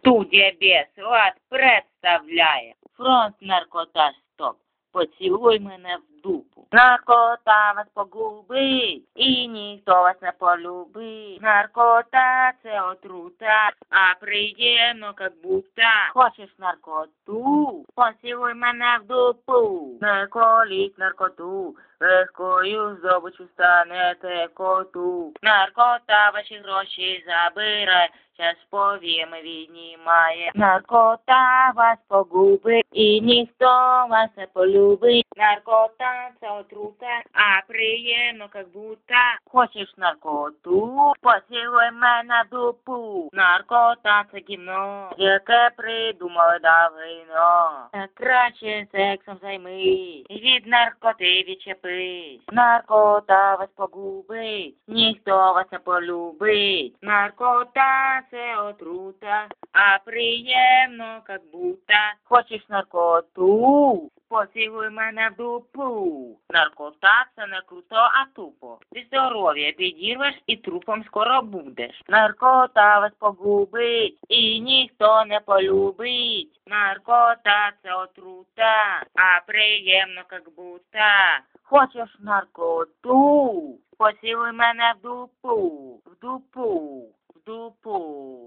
Студія Бесрод представляє Фронт наркота стоп. Поцілуй мене в дупу. Наркота вас погубить, і ніхто вас не полюбить. Наркота це отрута, а приємно, как будто. Хочеш наркоту? Поцілуй мене в дупу. Не коліть наркоту, легкою здобичу станете коту. Наркота ваші гроші забирає, час повіми віднімає. Наркота вас погубить, і ніхто вас не полюбить. Наркота це отрута, а приємно, как будто. Хочеш наркоту? Поцілуй мене дупу. Наркота це гімно, яке придумали давно. Краще сексом займись, від наркоти відчепись. Наркота вас погубить, ніхто вас не полюбить. Наркота це отрута, а приємно, как будто. Хочеш наркоту? Поцілуй мене в дупу. Наркота це не круто, а тупо. Ти здоров'я підірвеш і трупом скоро будеш. Наркота вас погубить, і ніхто не полюбить. Наркота це отрута, а приємно, как будто. Хочеш наркоту? Поцілуй мене в дупу, в дупу, в дупу.